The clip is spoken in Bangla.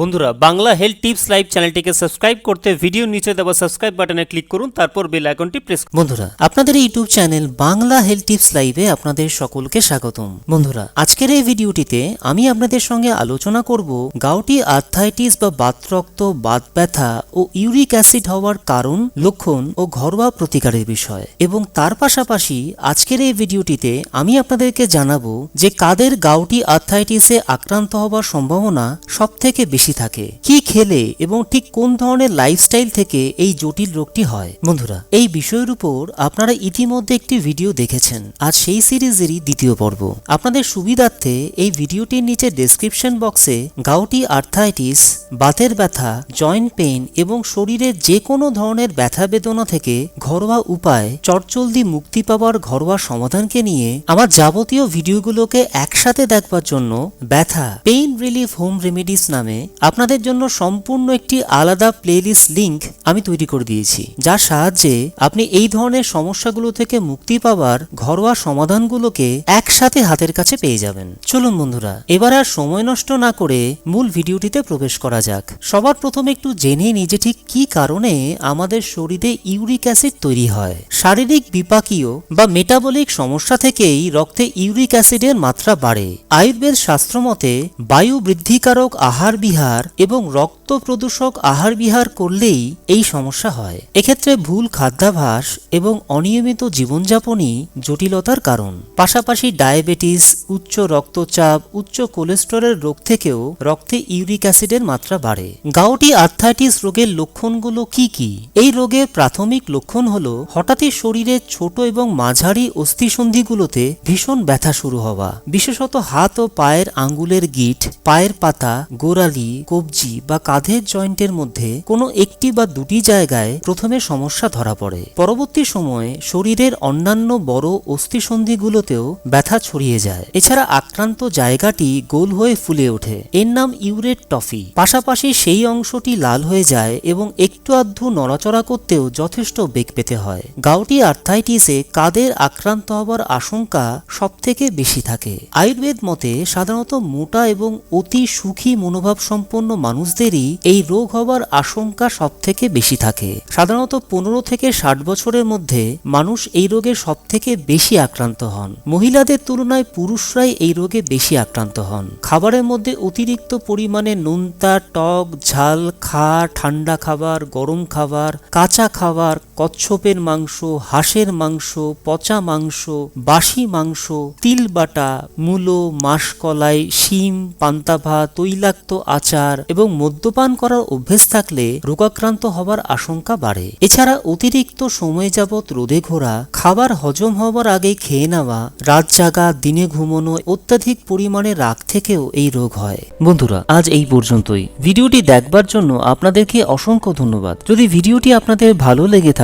বন্ধুরা, বাংলা হেলথ টিপস লাইভ চ্যানেলটিকে সাবস্ক্রাইব করতে ভিডিও নিচে দেওয়া সাবস্ক্রাইব বাটনে ক্লিক করুন, তারপর বেল আইকনটি প্রেস বন্ধুরা, আপনাদের YouTube channel Bangla health tips লাইভে আপনাদের সকলকে স্বাগতম। বন্ধুরা, আজকের এই ভিডিওটিতে আমি আপনাদের সঙ্গে আলোচনা করব গাউটি আর্থাইটিস বা বাতরক্ত বাত ব্যথা ও ইউরিক অ্যাসিড হওয়ার কারণ, লক্ষণ ও ঘরোয়া প্রতিকারের বিষয়। এবং তার পাশাপাশি আজকের এই ভিডিওটিতে আমি আপনাদেরকে জানাব যে কাদের গাউটি আর্থাইটিসে আক্রান্ত হওয়ার সম্ভাবনা সব থেকে বেশি থাকে। কি খেলে এবং ঠিক কোন ধরনের লাইফস্টাইল থেকে এই জটিল রোগটি হয়? বন্ধুরা, এই বিষয়ের উপর আপনারা ইতিমধ্যে একটি ভিডিও দেখেছেন। আজ সেই সিরিজেরই দ্বিতীয় পর্ব। আপনাদের সুবিধার্থে এই ভিডিওটির নিচে ডেসক্রিপশন বক্সে গাউটি আর্থাইটিস বাতের ব্যথা জয়েন্ট পেইন এবং শরীরের যে কোনো ধরনের ব্যথা বেদনা থেকে ঘরোয়া উপায় চটচলদি মুক্তি পাওয়ার ঘরোয়া সমাধানকে নিয়ে আমার যাবতীয় ভিডিওগুলোকে একসাথে দেখবার জন্য ব্যথা পেইন রিলিফ হোম রেমেডিস নামে আপনাদের জন্য সম্পূর্ণ একটি আলাদা প্লেলিস্ট লিংক আমি তৈরি করে দিয়েছি, যার সাহায্যে আপনি এই ধরনের সমস্যাগুলো থেকে মুক্তি পাওয়ার ঘরোয়া সমাধানগুলোকে একসাথে হাতের কাছে পেয়ে যাবেন। চলুন বন্ধুরা, এবার আর সময় নষ্ট না করে মূল ভিডিওটিতে প্রবেশ করা যাক। সবার প্রথমে একটু জেনে নিই যে ঠিক কি কারণে আমাদের শরীরে ইউরিক অ্যাসিড তৈরি হয়। শারীরিক বিপাকীয় বা মেটাবলিক সমস্যা থেকেই রক্তে ইউরিক অ্যাসিডের মাত্রা বাড়ে। আয়ুর্বেদ শাস্ত্র মতে বায়ু বৃদ্ধিকারক আহার বিহার এবং রক্ত প্রদূষক আহার বিহার করলেই এই সমস্যা হয়। এক্ষেত্রে ভুল খাদ্যাভাস এবং অনিয়মিত জীবনযাপনই জটিলতার কারণ। পাশাপাশি ডায়াবেটিস, উচ্চ রক্তচাপ, উচ্চ কোলেস্টেরলের রোগ থেকেও রক্তে ইউরিক অ্যাসিডের মাত্রা বাড়ে। গাউটি আর্থাইটিস রোগের লক্ষণগুলো কি কি? এই রোগের প্রাথমিক লক্ষণ হলো হঠাৎই শরীরের ছোট এবং মাঝারি অস্থিসন্ধিগুলোতে ভীষণ ব্যথা শুরু হওয়া। বিশেষত হাত ও পায়ের আঙ্গুলের গিট, পায়ের পাতা, গোড়ালি কবজি বা কাঁধের জয়েন্টের মধ্যে কোনো একটি বা দুটি জায়গায় প্রথমে সমস্যা ধরা পড়ে। পরবর্তী সময়ে শরীরের অন্যান্য বড় অস্থিসন্ধিগুলোতেও ব্যথা ছড়িয়ে যায়। এছাড়া আক্রান্ত জায়গাটি গোল হয়ে ফুলে ওঠে। এর নাম ইউরেট টফি। পাশাপাশি সেই অংশটি লাল হয়ে যায় এবং একটু আধটু নড়াচড়া করতেও যথেষ্ট বেগ পেতে হয়। গাউটি আর্থাইটিসে কাদের আক্রান্ত হবার আশঙ্কা সবথেকে বেশি থাকে। আয়ুর্বেদ মতে সাধারণত মোটা এবং অতি সুখী মনোভাব সম্পন্ন মানুষদেরই এই রোগ হওয়ার আশঙ্কা সব থেকে বেশি থাকে। সাধারণত পনেরো থেকে ষাট বছরের মধ্যে মানুষ এই রোগে সব থেকে বেশি আক্রান্ত হন। মহিলাদের তুলনায় পুরুষরাই এই রোগে বেশি আক্রান্ত হন। খাবারের মধ্যে অতিরিক্ত পরিমাণে নোনতা, টক, ঝাল, খা, ঠান্ডা খাবার, গরম খাবার, কাঁচা খাবার কচ্ছপের মাংস, হাঁসের মাংস, পচা মাংস, বাসি মাংস, তিল বাটা, মূলো, মাসকলাই, শিম, পান্তাভা, তৈলাক্ত আচার এবং মদ্যপান করার অভ্যেস থাকলে রোগাক্রান্ত হবার আশঙ্কা বাড়ে। এছাড়া অতিরিক্ত সময় যাবৎ রোদে ঘোরা, খাবার হজম হওয়ার আগে খেয়ে নেওয়া, রাত জাগা, দিনে ঘুমানো অত্যাধিক পরিমাণে রাগ থেকেও এই রোগ হয়। বন্ধুরা, আজ এই পর্যন্তই। ভিডিওটি দেখবার জন্য আপনাদেরকে অসংখ্য ধন্যবাদ। যদি ভিডিওটি আপনাদের ভালো লেগে থাকে